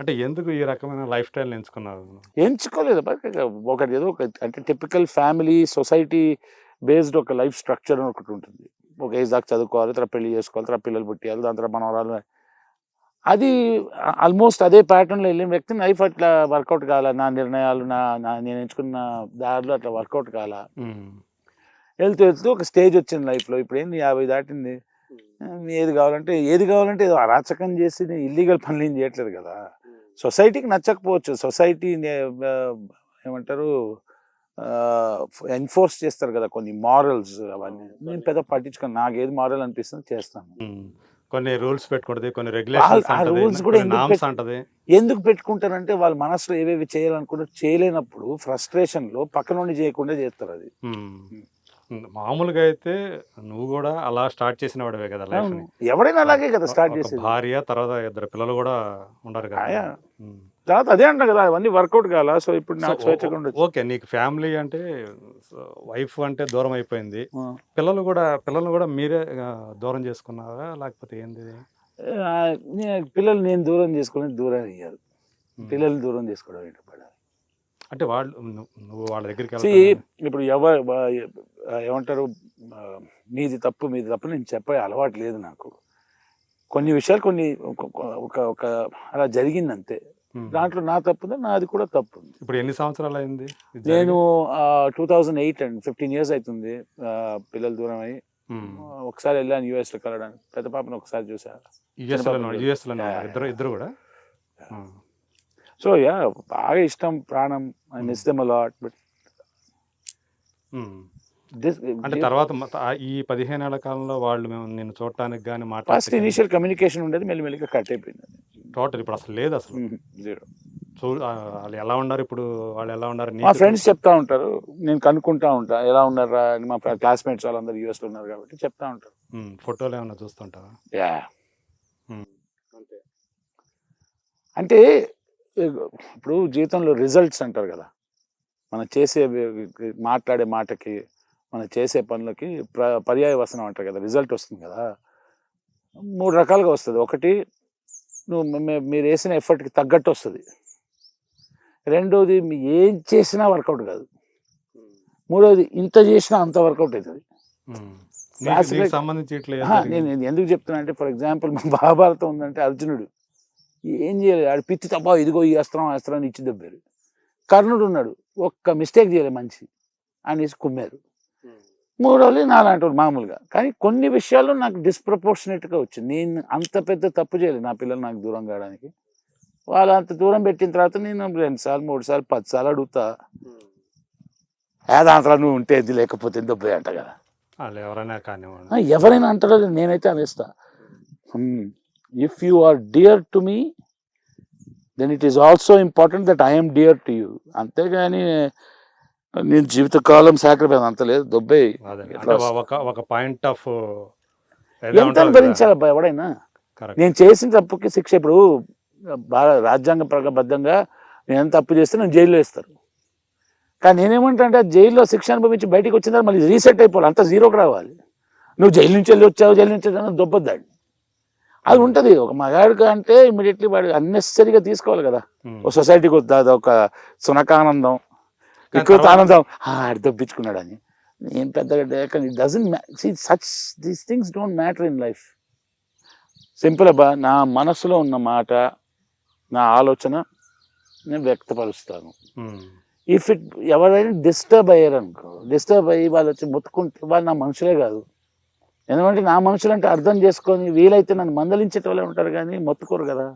అంటే ఎందుకు ఈ రకమైన లైఫ్ స్టైల్ ఎంచుకున్నారు? ఎంచుకోలేదు. ఒకటి ఏదో ఒక అంటే టిపికల్ ఫ్యామిలీ సొసైటీ బేస్డ్ ఒక లైఫ్ స్ట్రక్చర్ అని ఒకటి ఉంటుంది. ఒక ఏజ్ దాకా చదువుకోవాలి తర్వాత పెళ్ళి చేసుకోవాలి తర్వాత పిల్లలు పుట్టియాలి దాని తర్వాత మనవరాలు అది ఆల్మోస్ట్ అదే ప్యాటర్న్లో వెళ్ళిన వ్యక్తి లైఫ్ అట్లా వర్కౌట్ కాల నా నిర్ణయాలు నా నా నేను ఎంచుకున్న దారిలో అట్లా వర్కౌట్ కాల. వెళ్తూ వెళ్తూ ఒక స్టేజ్ వచ్చింది లైఫ్లో ఇప్పుడు ఏంది యాభై దాటింది. ఏది కావాలంటే ఏది కావాలంటే ఏదో అరాచకం చేసి ఇల్లీగల్ పనులు ఏం చేయట్లేదు కదా. సొసైటీకి నచ్చకపోవచ్చు. సొసైటీ ఏమంటారు ఎన్ఫోర్స్ చేస్తారు కదా కొన్ని మారల్స్ అవన్నీ. నేను పెద్ద పట్టించుకోను. నాకు ఏది మారల్ అనిపిస్తుంది చేస్తాను. కొన్ని రూల్స్ పెట్టుకుంటది కొన్ని ఆ rules కూడా ఎందుకు అంటది. పెట్టుకుంటారంటే వాళ్ళ మనసులో ఏవేవి చేయాలనుకుంటారు చేయలేనప్పుడు frustration లో పక్క నుండి చేయకుండా చేస్తారు అది. మామూలుగా అయితే నువ్వు కూడా అలా స్టార్ట్ చేసిన వాడివే కదా లైఫ్. ఎవరైనా అలాగే కదా స్టార్ట్ చేసేది. భార్య తర్వాత ఇద్దరు పిల్లలు కూడా ఉండరు కదా. తర్వాత అదే అంట కదా అవన్నీ వర్కౌట్ కాల? సో ఇప్పుడు నాకు స్వేచ్ఛగా ఓకే నీకు ఫ్యామిలీ అంటే వైఫ్ అంటే దూరం అయిపోయింది. పిల్లలు కూడా పిల్లలు కూడా మీరే దూరం చేసుకున్నారా? లేకపోతే ఏంది? పిల్లలు నేను దూరం చేసుకుని దూరం అయ్యారు. ఉమ్. పిల్లలు దూరం చేసుకోవడం ఏంటి అంటే వాళ్ళు నువ్వు- వాళ్ళ దగ్గరికి? ఇప్పుడు ఎవ ఆ, ఏమంటారు మీది తప్పు మీది తప్పు నేను చెప్పే అలవాటు లేదు నాకు కొన్ని విషయాలు కొన్ని ఒక- ఒక అలా జరిగింది అంతే ఉమ్. దాంట్లో నా తప్పు ఉంది నాది కూడా తప్పు ఇప్పుడు ఎన్ని సంవత్సరాలు అయింది నేను? Two thousand eight and fifteen years అవుతుంది పిల్లలు దూరం అయ్యి. ఒకసారి వెళ్ళాను యూఎస్లో కలవడానికి పెద్ద పాపను ఒకసారి చూసా యుఎస్లో చిన్నపాప యుఎస్లో Yeah, ఇద్దరు. ఇద్దరు కూడా. సో యా బాగా ఇష్టం ప్రాణం. I miss them a lot but అంటే తర్వాత ఈ పదిహేను ఏళ్ళ కాలంలో వాళ్ళు మేము నిన్ను చూడటానికి కానీ ఫస్ట్ మాట్లాడి ఇనిషియల్ కమ్యూనికేషన్ ఉండేది మెల్లిమెల్లిగా కట్ అయిపోయింది టోటల్ ఇప్పుడు అసలు లేదు అసలు. జీరో చూ ఆ, వాళ్ళు ఎలా ఉన్నారు ఇప్పుడు? వాళ్ళు ఎలా ఉన్నారు? మా ఫ్రెండ్స్ చెప్తా ఉంటారు నేను కనుక్కుంటా ఉంటా. ఎలా ఉన్నారా? అని మా క్లాస్మేట్స్ వాళ్ళందరూ యూఎస్లో ఉన్నారు కాబట్టి చెప్తా ఉంటారు. ఉమ్, ఫోటోలు ఏమైనా చూస్తుంటావా? యా ఉమ్. అంటే ఇప్పుడు జీవితంలో రిజల్ట్స్ అంటారు కదా. మనం చేసే మాట్లాడే మాటకి మనం చేసే పనులకి ప్ర పర్యాయ వసనం అంటారు కదా రిజల్ట్ వస్తుంది కదా. మూడు రకాలుగా వస్తుంది. ఒకటి నువ్వు మీరు వేసిన ఎఫర్ట్కి తగ్గట్టు వస్తుంది. రెండోది మీ ఏం చేసినా వర్కౌట్ కాదు. మూడోది ఇంత చేసినా అంత వర్కౌట్ అవుతుంది? నేను ఎందుకు చెప్తున్నా అంటే ఫర్ ఎగ్జాంపుల్ మా మహాభారతం ఉందంటే అర్జునుడు. ఏం చేయలేదు. ఆడు పిత్తి తప్ప ఇదిగో ఈ అస్త్రం అస్త్రాన్ని ఇచ్చి దెబ్బారు. కర్ణుడు ఉన్నాడు. ఒక్క మిస్టేక్ చేయలేదు మంచి అనేసి కుమ్మారు. మూడోళ్ళు నాలాంటి వాళ్ళు మామూలుగా. కానీ కొన్ని విషయాల్లో నాకు డిస్ప్రపోర్షనేట్గా వచ్చింది. నేను అంత పెద్ద తప్పు చేయలేదు. నా పిల్లలు నాకు దూరం కావడానికి. వాళ్ళు అంత దూరం పెట్టిన తర్వాత నేను రెండు సార్లు మూడు సార్లు పది సార్లు అడుగుతా. ఏదాంతలో నువ్వు ఉంటే ఇది లేకపోతే దెబ్బే అంట కదా. ఎవరైనా అంటారో నేనైతే అనేస్తా. If you are dear to me then it is also important that I'm dear to you అంతేగాని నేను జీవితకాలం సాక్రిఫైస్ అంత లేదు. దొబ్బే. ఒక పాయింట్ ఆఫ్ ఎంత భరించాలి అబ్బా ఎవడైనా? నేను చేసిన తప్పుకి శిక్ష ఇప్పుడు బాగా రాజ్యాంగ ప్రబద్ధంగా నేను ఎంత తప్పు చేస్తే నేను జైల్లో వేస్తారు. కానీ నేనేమంటా జైల్లో శిక్ష అనుభవించి బయటికి వచ్చిన తర్వాత మళ్ళీ రీసెట్ అయిపోవాలి. అంత జీరోకి రావాలి. నువ్వు జైలు నుంచి వెళ్ళి వచ్చావు జైలు నుంచి దొబ్బద్దాడు అది ఉంటుంది. ఒక మగాడికి అంటే ఇమీడియట్లీ వాడు అన్నెసరీగా తీసుకోవాలి కదా. ఒక సొసైటీకి వద్దా అది ఒక సునకానందం తర్వాత- ఆనందం. "ఆ, ఆడు దొబ్బించుకున్నాడు అని నేను పెద్దగా it doesn't such these things don't matter in life simple అబ్బా నా మనసులో ఉన్న మాట నా ఆలోచన నేను వ్యక్తపరుస్తాను. ఇఫ్ ఇట్ ఎవరైనా డిస్టర్బ్ అయ్యారు అనుకో డిస్టర్బ్ అయ్యి వాళ్ళు వచ్చి మొత్తుకుంటే వాళ్ళు నా మనుషులే కాదు. ఎందుకంటే నా మనుషులు అంటే అర్థం చేసుకొని వీలైతే నన్ను మందలించేట వాళ్ళే ఉంటారు కానీ మొత్తుకోరు కదా.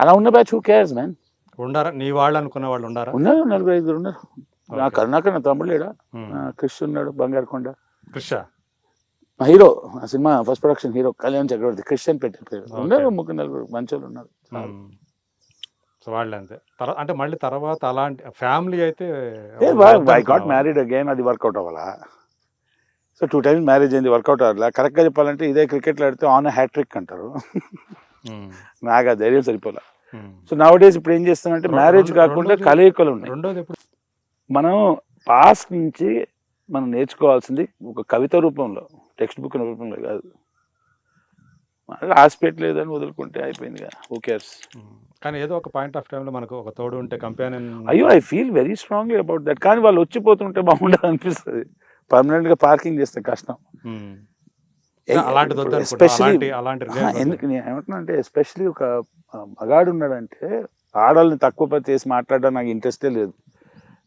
అలా ఉన్న బ్యాచ్ హూ కేర్స్ మ్యాన్ ఉండారా? నీ వాళ్ళు అనుకున్న వాళ్ళు ఉండారా? ఉన్నారు నలుగురు ఐదుగురు ఉన్నారు. నా. కరుణాకర్ నా తమ్ముడు లేడా. ఆ, క్రిష్ ఉన్నాడు బంగారుకొండ. మా హీరో ఆ cinema first production hero Kalyan Chakravarthy Christian పెట్టారు పేరు. ఉన్నారు ముగ్గురు నలుగురు మంచోళ్ళు ఉన్నారు. ఉమ్. సో వాళ్ళు అంతే తర్వాత అంటే మళ్ళీ తర్వాత అలాంటి ఫ్యామిలీ అయితే ఐ? గాట్ మ్యారీడ్ అగైన్ అది వర్కౌట్ అవ్వాలా? సో టూ టైమ్స్ మ్యారేజ్ అయింది వర్కౌట్ అవ్వాలా కరెక్ట్గా చెప్పాలంటే ఇదే క్రికెట్లో ఆడితే ఆన్ హ్యాట్రిక్ అంటారు. ఉమ్. నాకు ఆ ధైర్యం సరిపోలే. ఉమ్. సో నవ్ డేస్ ఇప్పుడు ఏం చేస్తామంటే రెండు- మ్యారేజ్ కాకుండా కలయికలు ఉన్నాయి. మనం పాస్ట్ నుంచి మనం నేర్చుకోవాల్సింది ఒక కవిత రూపంలో టెక్స్ట్ బుక్ రూపంలో కాదు. రాసి పెట్టలేదని వదులుకుంటే అయిపోయింది కదా ఓకేర్స్ ఉమ్. కానీ ఏదో ఒక పాయింట్ ఆఫ్ టైంలో మనకు ఒక తోడు ఉంటే కంపానియన్ అయ్యో I feel very strongly about that కానీ వాళ్ళు వచ్చిపోతుంటే బాగుండదు అనిపిస్తుంది. పర్మనెంట్గా పార్కింగ్ చేస్తే కష్టం. ఎస్పెషలీ ఎందుకు నేను ఏమంటున్నా అంటే ఎస్పెషలీ ఒక మగాడు ఉన్నాడంటే ఆడవాళ్ళని తక్కువ చేసి మాట్లాడడం నాకు ఇంట్రెస్టే లేదు.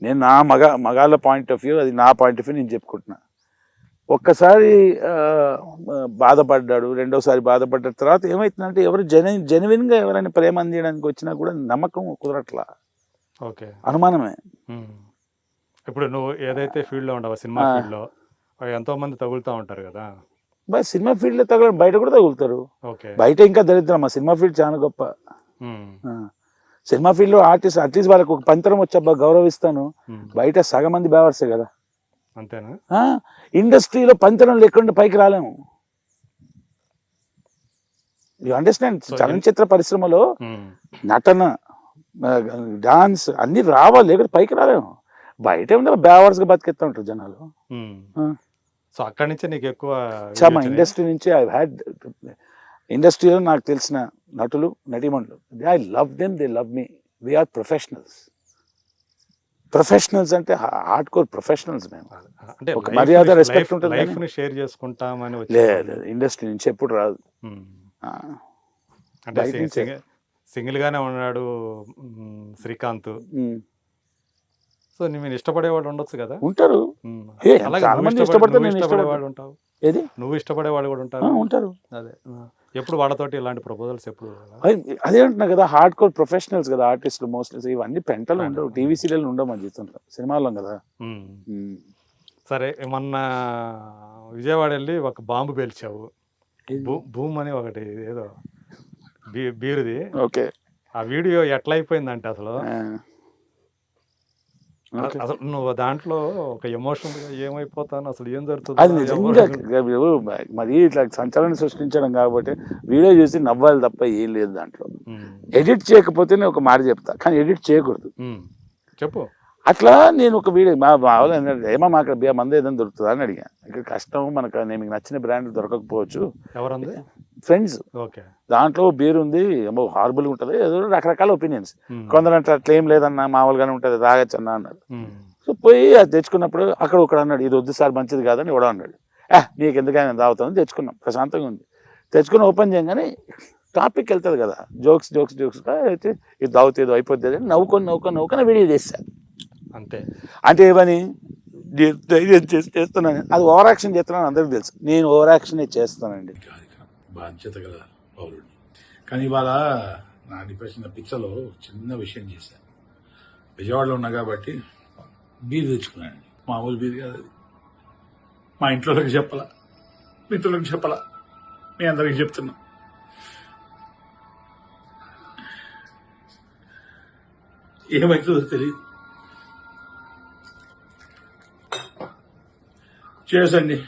నేను నా మగ మగాళ్ళ పాయింట్ ఆఫ్ వ్యూ అది నా పాయింట్ ఆఫ్ వ్యూ నేను చెప్పుకుంటున్నా. ఒక్కసారి బాధపడ్డాడు రెండోసారి బాధపడ్డ తర్వాత ఏమవుతుందంటే ఎవరు జెన్యున్ జెన్యున్గా ఎవరైనా ప్రేమ అందించడానికి వచ్చినా కూడా నమ్మకం కుదరట్లా. ఓకే. అనుమానమే. ఇప్పుడు నువ్వు ఏదైతే ఫీల్డ్లో ఉండవు సినిమా. ఫీల్డ్లో ఎంతో మంది తగులుతూ ఉంటారు కదా? బట్ సినిమా ఫీల్డ్లో తగలడం బయట కూడా తగులుతారు. బయట ఇంకా దరిద్రం సినిమా ఫీల్డ్ చాలా గొప్ప. సినిమా ఫీల్డ్లో ఆర్టిస్ట్ అట్లీస్ట్ వాళ్ళకి ఒక పంతరం వచ్చబ్బా గౌరవిస్తాను. బయట సగం మంది బేవర్సే కదా. అంతేనా? ఆ? ఇండస్ట్రీలో పంతరం లేకుండా పైకి రాలేము. You understand? చలనచిత్ర పరిశ్రమలో నటన డాన్స్ అన్ని రావాలి లేకపోతే పైకి రాలేము. బయట ఏముందో బేవర్స్గా బతికెత్తా ఉంటారు జనాలు. సో అక్కడి నుంచే నీకు ఎక్కువ ఇండస్ట్రీ నుంచి ఐ హ్యాడ్ ఇండస్ట్రీలో నాకు తెలిసిన నటులు నటీమణులు they I love them they love me we are professionals professionals అంటే హార్డ్ కోర్ ప్రొఫెషనల్స్ మేము. అంటే ఒక మర్యాద, respect ఉంటుంది లైఫ్ కానీ- ని షేర్ చేసుకుంటామని లేదు ఇండస్ట్రీ నుంచి ఎప్పుడు రాదు. అంటే. సింగిల్ గానే ఉన్నాడు శ్రీకాంత్. సో మీరు ఇష్టపడేవాడు ఉండొచ్చు కదా? ఉంటారు. ఇష్టపడే- నువ్వు నేను ఇష్టపడేవాడు ఉంటావు. ఏది? నువ్వు ఇష్టపడేవాడు కూడా ఆ, ఉంటారు. ఉంటారు అదే. ఎప్పుడు వాళ్ళతోటి ఇలాంటి ప్రపోజల్స్ ఎప్పుడు అదే అంటున్నా కదా హార్డ్ కోర్ ప్రొఫెషనల్స్ కదా ఆర్టిస్టులు మోస్ట్లీ ఇవన్నీ పెంటలు ఉండవు. టీవీ సీరియల్ ఉండవు మన జీవితంలో. సినిమాల్లో కదా. సరే మొన్న విజయవాడ వెళ్ళి ఒక బాంబు పేల్చావు. భూమ్ అని ఒకటి ఏదో బీ బీరుది. ఓకే. ఆ వీడియో ఎట్లా అయిపోయిందంటే అసలు. అసలు నువ్వు దాంట్లో ఒక ఎమోషనల్గా ఏమైపోతాను అసలు ఏం అది జరుగుతుంది నిజంగా మీరు ఇట్లా సంచలనం సృష్టించడం కాబట్టి వీడియో చూసి నవ్వాలి తప్ప ఏం లేదు దాంట్లో. ఎడిట్ చేయకపోతేనే ఒక మాట చెప్తా కానీ ఎడిట్ చేయకూడదు. చెప్పు. అట్లా నేను ఒక వీడియో మా వాళ్ళు ఏమో మా అక్కడ బియ్య మంది ఏదైనా దొరుకుతుందా? అని అడిగా. ఇక్కడ కష్టం మనకు నేను మీకు నచ్చిన బ్రాండ్ దొరకకపోవచ్చు. ఎవరంది? ఫ్రెండ్స్. ఓకే. దాంట్లో బీర్ ఉంది ఏమో హార్బుల్ ఉంటుంది ఏదో రకరకాల ఒపీనియన్స్. కొందరు అంటే అట్లా ఏం లేదన్నా మామూలుగానే ఉంటుంది తాగొచ్చు అన్న అన్నారు సో పోయి అది తెచ్చుకున్నప్పుడు అక్కడ ఒకడు అన్నాడు ఇది వద్దు సార్ మంచిది కాదని ఎవడో అన్నాడు. ఏ నీకు ఎందుకైనా తాగుతామని తెచ్చుకున్నాం ప్రశాంతంగా ఉంది. తెచ్చుకుని ఓపెన్ చేయగానే టాపిక్ వెళ్తుంది కదా జోక్స్ జోక్స్ జోక్స్ అయితే ఇది తాగుతుంది ఏదో అయిపోతుంది అని నవ్వుకొని నవ్వుకొని నవ్వుకొని వీడియో చేశా అంతే. అంటే ఏమని? ధై- ధైర్యం చేసి చేస్తున్నాను అది ఓవర్ యాక్షన్ చేస్తున్నాను అందరికీ తెలుసు. నేను ఓవర్ యాక్షన్ చేస్తానండి. బాధ్యత గల పౌరుడిని. కానీ ఇవాళ నా డిప్రెషన్ పిచ్చలో చిన్న విషయం చేశాను విజయవాడలో ఉన్నా కాబట్టి బీర్ తెచ్చుకున్నాను మామూలు బీర్ కాదు అది. మా ఇంట్లోకి చెప్పలా? మిత్రులకు చెప్పలా? మీ అందరికి చెప్తున్నా. ఏమవుతుందో తెలియదు చేసండి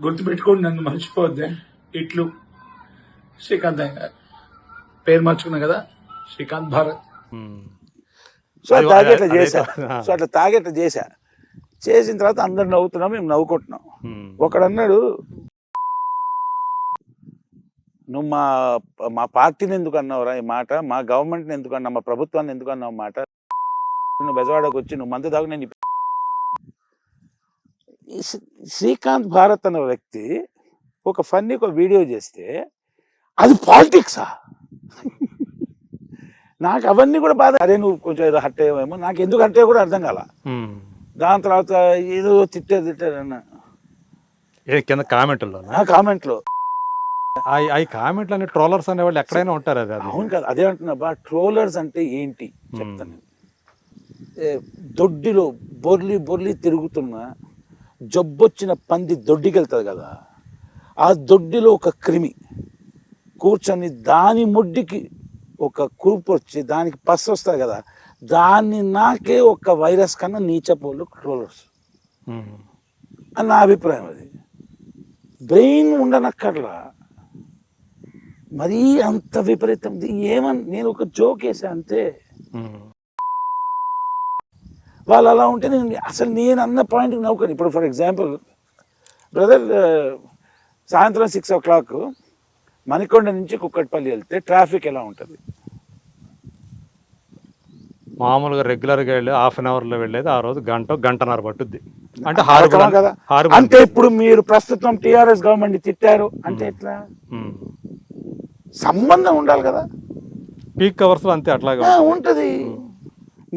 గుర్తుపెట్టుకోండి నన్ను మర్చిపోద్దే ఇట్లు. శ్రీకాంత్ పేరు మార్చుకున్నా కదా? శ్రీకాంత్ భారత్. సో తాగేట్లా చేశా. సో అట్లా తాగేట్లా చేశా. చేసిన తర్వాత అందరు నవ్వుతున్నాం మేము నవ్వుకుంటున్నాం. ఉమ్. ఒకడు అన్నాడు నువ్వు మా మా పార్టీని ఎందుకు అన్నావురా ఈ మాట? మా గవర్నమెంట్ని ఎందుకు అన్నావు? మా ప్రభుత్వాన్ని ఎందుకు అన్నావు మాట? నువ్వు బెజవాడకు వచ్చి నువ్వు మందు తాగు నేను శ్రీకాంత్ భారత్ అన్న వ్యక్తి ఒక ఫన్నీ ఒక వీడియో చేస్తే అది పాలిటిక్సా? నాకు అవన్నీ కూడా బాధ. అరే నువ్వు కొంచెం ఏదో హట్ అయ్యావేమో. నాకు ఎందుకు హట్ అయ్యో కూడా అర్థం కాల. దాని తర్వాత ఏదో తిట్టే తిట్టారన్న కింద కామెంట్లో కామెంట్లో. ఆ కామెంట్లు అనే ట్రోలర్స్ అనేవాళ్ళు ఎక్కడైనా ఉంటారు అది అది. అవును కదా. అదే అంటున్నా బా ట్రోలర్స్ అంటే ఏంటి? చెప్తాను దొడ్డిలో బొర్లి బొర్లి తిరుగుతున్న జబ్బొచ్చిన పంది దొడ్డికి వెళ్తుంది కదా. ఆ దొడ్డిలో ఒక క్రిమి. కూర్చొని దాని ముడ్డికి ఒక కూపు వచ్చి దానికి పస్సు వస్తుంది కదా దాన్ని నాకే ఒక వైరస్ కన్నా నీచపోలు ట్రోలర్స్. అని నా అభిప్రాయం అది. బ్రెయిన్ ఉండనక్కర్లా. మరీ అంత విపరీతం. ఏమని నేను ఒక జోక్ వేసా అంతే. వాళ్ళు అలా ఉంటే నేను అసలు నేను అన్న పాయింట్కి నవ్వుకొని. ఇప్పుడు ఫర్ ఎగ్జాంపుల్ బ్రదర్ సాయంత్రం సిక్స్ ఓ క్లాక్ మణికొండ నుంచి కుక్కట్పల్లి వెళ్తే ట్రాఫిక్ ఎలా ఉంటుంది? మామూలుగా రెగ్యులర్గా వెళ్ళి హాఫ్ అన్ అవర్లో వెళ్ళేది ఆ రోజు గంట గంటన్నర పట్టుద్ది. అంటే కదా. అంటే ఇప్పుడు మీరు ప్రస్తుతం టిఆర్ఎస్ గవర్నమెంట్ తిట్టారు అంటే ఎట్లా. సంబంధం ఉండాలి కదా. పీక్ అవర్స్ అంతే అట్లాగే ఉంటుంది.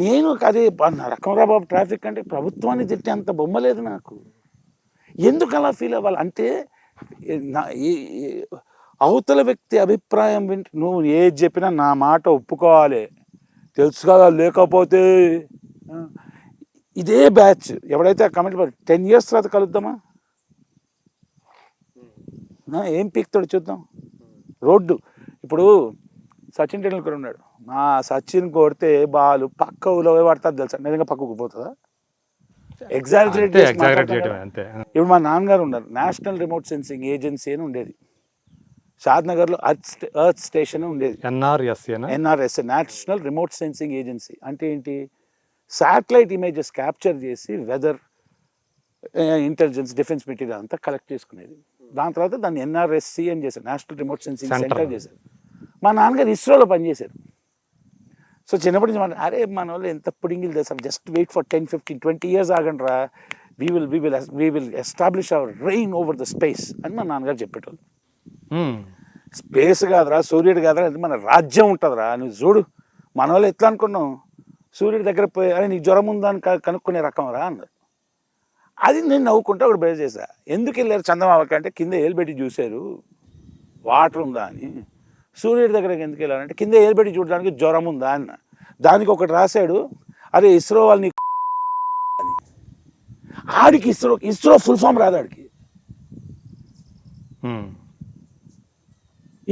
నేను అది రకంరా బాబు ట్రాఫిక్ అంటే ప్రభుత్వాన్ని తిట్టే అంత బొమ్మ లేదు నాకు. ఎందుకు అలా ఫీల్ అవ్వాలి? అంటే అవతల వ్యక్తి అభిప్రాయం వింటే నువ్వు ఏది చెప్పినా నా మాట ఒప్పుకోవాలి. తెలుసు కదా లేకపోతే ఇదే బ్యాచ్. ఎవడైతే ఆ కమెంట్ టెన్ ఇయర్స్ తర్వాత కలుద్దామా? ఏం పీక్తాడు చూద్దాం. రోడ్డు. ఇప్పుడు సచిన్ టెండూల్కర్ ఉన్నాడు. మా సచిన్ కొడితే బాల్ పక్క ఊలో పడుతుంది తెలుసా? నిజంగా పక్కకు పోతుందా? ఎగ్జాగరేట్ అంతే ఎగ్జాగరేట్ చేయడమే అంతే. ఇప్పుడు మా నాన్నగారు ఉన్నారు. నేషనల్ రిమోట్ సెన్సింగ్ ఏజెన్సీ అని ఉండేది. షాద్నగర్లో అర్త్ ఎర్త్ స్టేషన్ ఉండేది. ఎన్ఆర్ఎస్ఏనా NRS national remote sensing agency అంటే ఏంటి? శాటిలైట్ ఇమేజెస్ క్యాప్చర్ చేసి వెదర్ ఇంటెలిజెన్స్ డిఫెన్స్ మెటీరియల్ అంతా కలెక్ట్ చేసుకునేది. దాని తర్వాత దాన్ని ఎన్ఆర్ఎస్సి అని చేశారు. National remote sensing. సెంటర్ చేశారు. మా నాన్నగారు ఇస్రోలో పనిచేశారు. సో చిన్నప్పటి నుంచి మన అరే మన వాళ్ళు ఎంత పుడింగిలు చేస్తారు just wait for ten fifteen twenty years ఆగండి రా we will we will we will establish our reign over the space అని మా నాన్నగారు చెప్పేటోళ్ళు. స్పేస్ కాదురా సూర్యుడు కాదురా మన రాజ్యం ఉంటుందిరా. నువ్వు చూడు మన వాళ్ళు ఎట్లా అనుకున్నాం సూర్యుడి దగ్గర పోయి అరే నీకు జ్వరం ఉందా? అని కనుక్కునే రకం రా అన్నారు అది నేను నవ్వుకుంటా ఒకటి బేస్ చేశా ఎందుకు వెళ్ళారు చందమామకి అంటే కింద ఏలుబెట్టి చూశారు వాటర్ ఉందా? అని. సూర్యుడి దగ్గరకు ఎందుకు వెళ్ళారంటే కింద ఏలుబెట్టి చూడడానికి జ్వరం ఉందా అన్న. దానికి ఒకటి రాశాడు అరే ఇస్రో వాళ్ళని ఆడికి ఇస్రో ఇస్రో ఫుల్ ఫామ్ రాదు ఆడికి.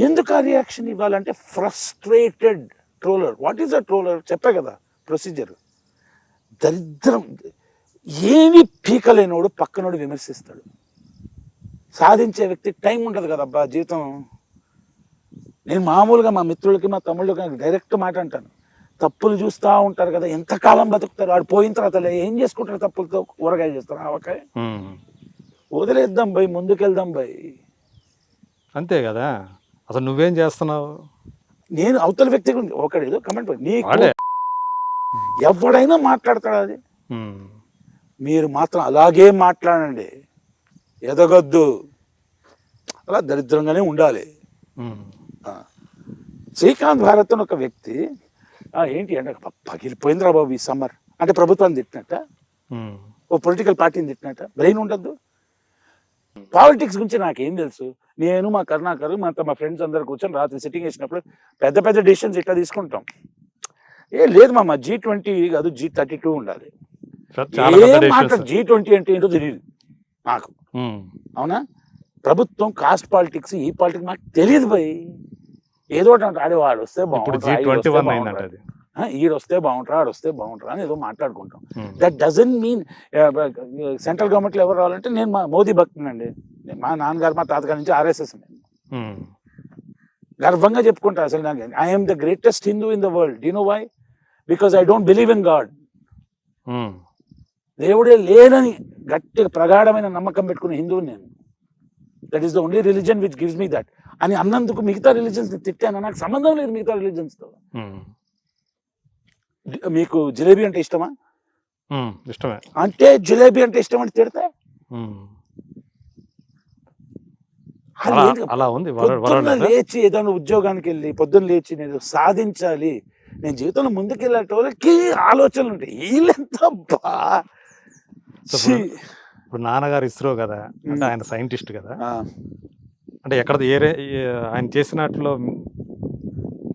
ఎందుకు ఆ రియాక్షన్ ఇవ్వాలంటే frustrated troller. What is a troller? చెప్పే కదా ప్రొసీజర్. దరిద్రం. ఏమి పీకలేనోడు పక్కనోడు విమర్శిస్తాడు. సాధించే వ్యక్తి టైం ఉండదు కదా అబ్బా జీవితం. నేను మామూలుగా మా మిత్రులకి మా తమ్ముళ్ళకి డైరెక్ట్ మాట అంటాను. తప్పులు చూస్తూ ఉంటారు కదా ఎంతకాలం బతుకుతారు వాడు పోయిన తర్వాత ఏం చేసుకుంటారు తప్పులతో? ఊరగాయ చేస్తారు. ఆవకాయ. వదిలేద్దాం బై ముందుకెళ్దాం బై. అంతే కదా? అసలు నువ్వేం చేస్తున్నావు? నేను అవతల వ్యక్తి గురించి ఒకడు ఏదో కమెంట్ నీకు వాడే. ఎవడైనా మాట్లాడతాడు అది. మీరు మాత్రం అలాగే మాట్లాడండి. ఎదగొద్దు. అలా దరిద్రంగానే ఉండాలి. శ్రీకాంత్ భారత్ అని ఒక వ్యక్తి "ఆ, ఏంటి అంటే పగిలిపోయిందిరా బాబు ఈ సమ్మర్. అంటే ప్రభుత్వాన్ని తిట్టినట్ట. ఓ పొలిటికల్ పార్టీని తిట్టినట్ట. బ్రెయిన్ ఉండద్దు. పాలిటిక్స్ గురించి నాకేం తెలుసు. నేను మా కరుణాకర్ మా మా ఫ్రెండ్స్ అందరు కూర్చొని రాత్రి సిట్టింగ్ వేసినప్పుడు పెద్ద పెద్ద డిసిషన్స్ ఇట్లా తీసుకుంటాం. ఏ లేదు మామ జీ ట్వంటీ కాదు జీ థర్టీ టూ ఉండాలి జీ ట్వంటీ అంటే ఏంటో తెలియదు నాకు. అవునా? ప్రభుత్వం కాస్ట్ పాలిటిక్స్ ఈ పాలిటిక్స్ నాకు తెలియదు భయ్ ఏదో ఒకటి ఆడే వాడు వస్తే బాగుంటుంది అది ఈడు వస్తే బాగుంటారా ఆడు వస్తే బాగుంటారా అని ఏదో మాట్లాడుకుంటాం. దట్ డజన్ మీన్ సెంట్రల్ గవర్నమెంట్లో ఎవరు రావాలంటే నేను మా మోదీ భక్తునండి. మా నాన్నగారు మా తాతగారి నుంచి ఆర్ఎస్ఎస్. గర్వంగా చెప్పుకుంటా అసలు నాకు. I'm the greatest Hindu in the world you know why because I don't believe in God. దేవుడే లేనని గట్టి ప్రగాఢమైన నమ్మకం పెట్టుకున్న హిందువు నేను. That is the only religion which gives me that అని అన్నందుకు మిగతా రిలీజన్స్ తిట్టాను? నాకు సంబంధం లేదు మిగతా రిలీజన్స్తో. మీకు జిలేబీ అంటే ఇష్టమా. ఇష్టమే. అంటే జిలేబీ అంటే ఇష్టం అంటే తిడతా? అలా ఉంది. లేచి ఏదైనా ఉద్యోగానికి వెళ్ళి పొద్దున్న లేచి నేను సాధించాలి నేను జీవితంలో ముందుకెళ్ళేటోళ్ళకి ఆలోచనలు ఉంటాయి. వీళ్ళెంత బా సో ఛీ. ఇప్పుడు నాన్నగారు ఇస్రో కదా అంటే. ఆయన సైంటిస్ట్ కదా. అంటే ఎక్కడ ఏరే ఏ- ఆయన చేసినట్లో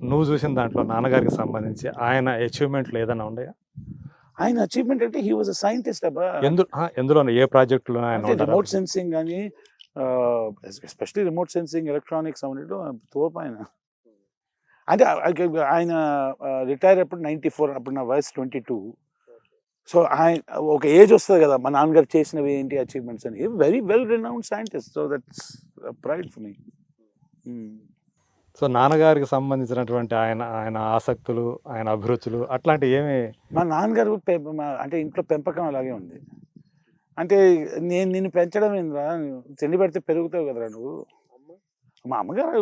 నువ్వు చూసిన దాంట్లో నాన్నగారికి సంబంధించి ఆయన అచీవ్మెంట్లు ఏదైనా ఉన్నాయా? ఆయన అచీవ్మెంట్ అంటే హీ వాజ్ అ సైంటిస్ట్ అబ్బా. ఎందు ఎందులో ఏ ప్రాజెక్టులో ఆయన? రిమోట్ సెన్సింగ్ కానీ ఎస్పెషలీ రిమోట్ సెన్సింగ్ ఎలక్ట్రానిక్స్ అవన్నీ తోపు ఆయన. అంటే ఆయన రిటైర్ అప్పుడు నైంటీ ఫోర్ అప్పుడు నా వయసు ట్వంటీ టూ సో ఆయన ఒక ఏజ్ వస్తుంది కదా మా నాన్నగారు చేసినవి ఏంటి అచీవ్మెంట్స్ అని. Very well renowned scientist so that's pride for me so నాన్నగారికి సంబంధించినటువంటి ఆయన ఆయన ఆసక్తులు ఆయన అభిరుచులు అట్లాంటివి ఏమి? మా నాన్నగారు అంటే ఇంట్లో పెంపకం అలాగే ఉంది. అంటే నేను నిన్ను పెంచడం ఏంద్రా? తిండి పెడితే పెరుగుతావు కదరా నువ్వు? మా అమ్మగారు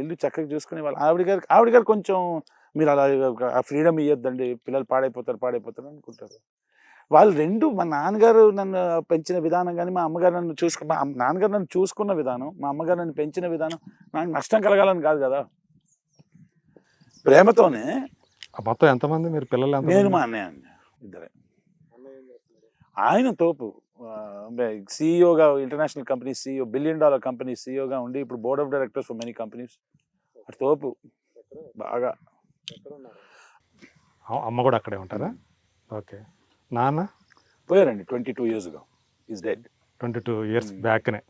ఇల్లు చక్కగా చూసుకునే వాళ్ళు ఆవిడ గారు ఆవిడ గారు కొంచెం మీరు అలా ఆ ఫ్రీడమ్ ఇవ్వద్దండి పిల్లలు పాడైపోతారు పాడైపోతారు అనుకుంటారు. వాళ్ళు రెండు మా నాన్నగారు నన్ను పెంచిన విధానం కానీ మా అమ్మగారు నన్ను చూసుకు మా నాన్నగారు నన్ను చూసుకున్న విధానం మా అమ్మగారు నన్ను పెంచిన విధానం నాకు నష్టం కలగాలని కాదు కదా. ప్రేమతోనే ఆ మొత్తం ఎంతమంది? మీరు పిల్లలు నేను మా అన్నయ్య అండి ఇద్దరే. ఆయన తోపు సిఇఓగా international company CEO billion dollar company సిఇఓగా ఉండి ఇప్పుడు board of directors for many companies. అటు తోపు బాగా. అమ్మ కూడా అక్కడే ఉంటారా? ఓకే. నాన్న? పోయారండి ట్వంటీ టూ ఇయర్స్గా is dead twenty two years బ్యాక్నే.